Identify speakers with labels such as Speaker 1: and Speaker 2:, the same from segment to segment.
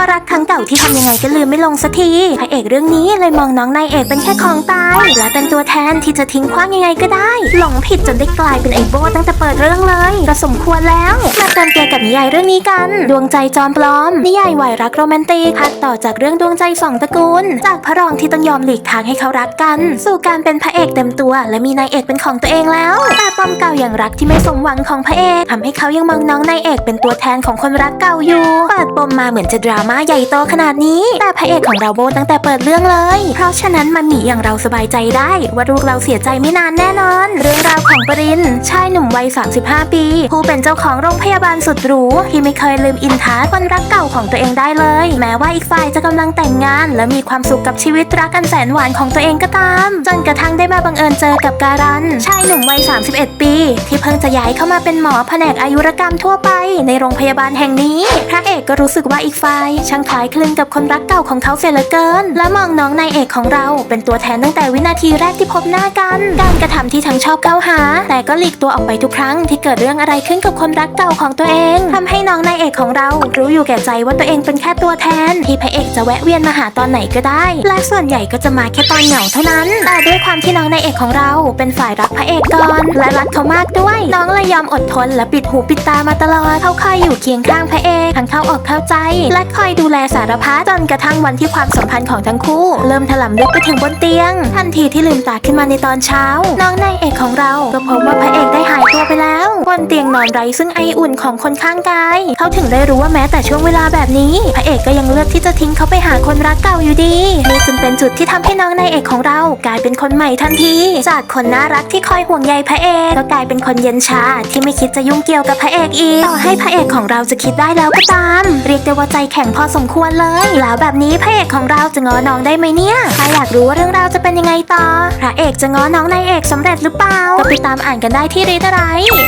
Speaker 1: อรักครั้งเก่าที่ทำยังไงก็ลืมไม่ลงสักทีพระเอกเรื่องนี้เลยมองน้องนายเอกเป็นแค่ของตาย และเป็นตัวแทนที่จะทิ้งขว้างยังไงก็ได้ หลงผิดจนได้กลายเป็นไอโบตั้งแต่เปิดเรื่องเลยก็สมควรแล้วมาเติมเกกับนิยายเรื่องนี้กัน ดวงใจจอมปลอม นิยายวายรักโรแมนติกพักต่อจากเรื่องดวงใจสองตระกูล จากพระรองที่ต้องยอมหลีกทางให้เขารักกัน สู่การเป็นพระเอกเต็มตัว และมีนายเอกเป็นของตัวเองแล้วแต่ปมเก่าอย่างรักที่ไม่สมหวังของพระเอกทำให้เขายังมองน้องนายเอกเป็นตัวแทนของคนรักเก่าอยู่เปิดปมมาเหมือนจะดราม่ามาใหญ่โตขนาดนี้ แต่พระเอกของเราโบนตั้งแต่เปิดเรื่องเลย เพราะฉะนั้นมันหนีอย่างเราสบายใจได้ ว่าลูกเราเสียใจไม่นานแน่นอน เรื่องราวของปรินชายหนุ่มวัย 35 ปี ผู้เป็นเจ้าของโรงพยาบาลสุดหรูที่ไม่เคยลืมอินทาคนรักเก่าของตัวเองได้เลย แม้ว่าอีกฝ่ายจะกำลังแต่งงาน และมีความสุขกับชีวิตรักอันแสนหวานของตัวเองก็ตาม จนกระทั่งได้มาบังเอิญเจอกับการัน ชายหนุ่มวัย 31 ปี ที่เพิ่งจะย้ายเข้ามาเป็นหมอแผนกอายุรกรรมทั่วไป ในโรงพยาบาลแห่งนี้ พระเอกก็รู้สึกว่าอีกฝ่ายช่างคล้ายคลึงกับคนรักเก่าของเขาเสียเหลือเกิน และมองน้องนายเอกของเราเป็นตัวแทนตั้งแต่วินาทีแรกที่พบหน้ากัน การกระทำที่ทั้งชอบเก้าหา แต่ก็หลีกตัวออกไปทุกครั้งที่เกิดเรื่องอะไรขึ้นกับคนรักเก่าของตัวเองทำให้น้องนายเอกของเรารู้อยู่แก่ใจว่าตัวเองเป็นแค่ตัวแทน ที่พระเอกจะแวะเวียนมาหาตอนไหนก็ได้ และส่วนใหญ่ก็จะมาแค่ตอนเหงาเท่านั้น แต่ด้วยความที่น้องนายเอกของเราเป็นฝ่ายรักพระเอกก่อนและรักเขามากด้วย น้องเลยยอมอดทนและปิดหูปิดตามาตลอดเขาคอยอยู่เคียงข้างพระเอกทั้งเข้าอกเข้าใจ และคอยดูแลสารพัดจนกระทั่งวันที่ความสัมพันธ์ของทั้งคู่ เริ่มถลำลึกไปถึงบนเตียง ทันทีที่ลืมตาขึ้นมาในตอนเช้า น้องนายเอกของเราก็พบว่าพระเอกได้หายตัวไปแล้ว บนเตียงนอนไร้ซึ่งไออุ่นของคนข้างกาย เขาถึงได้รู้ว่าแม้แต่ช่วงเวลาแบบนี้ พระเอกก็ยังเลือกที่จะทิ้งเขาไปหาคนรักเก่าอยู่ดีนี่จึงเป็นจุดที่ทำให้น้องนายเอกของเรา กลายเป็นคนใหม่ทันที จากคนน่ารักที่คอยห่วงใยพระเอกก็กลายเป็นคนเย็นชาที่ไม่คิดจะยุ่งเกี่ยวกับพระเอกอีกต่อให้พระเอกของเราจะคิดได้แล้วก็ตาม เรียกได้ว่าใจแข็งพอสมควรเลย แล้วแบบนี้พระเอกของเราจะง้อน้องได้ไหมเนี่ยถ้าอยากรู้ว่าเรื่องราวจะเป็นยังไงต่อ พระเอกจะง้อน้องนายเอกสำเร็จหรือเปล่าก็ไปตามอ่านกันได้ที่รีดอะไร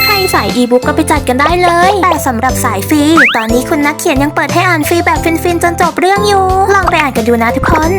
Speaker 1: ใครสายอีบุ๊กก็ไปจัดกันได้เลย แต่สำหรับสายฟรี ตอนนี้คุณนักเขียนยังเปิดให้อ่านฟรีแบบฟินๆจนจบเรื่องอยู่ ลองไปอ่านกันดูนะทุกคน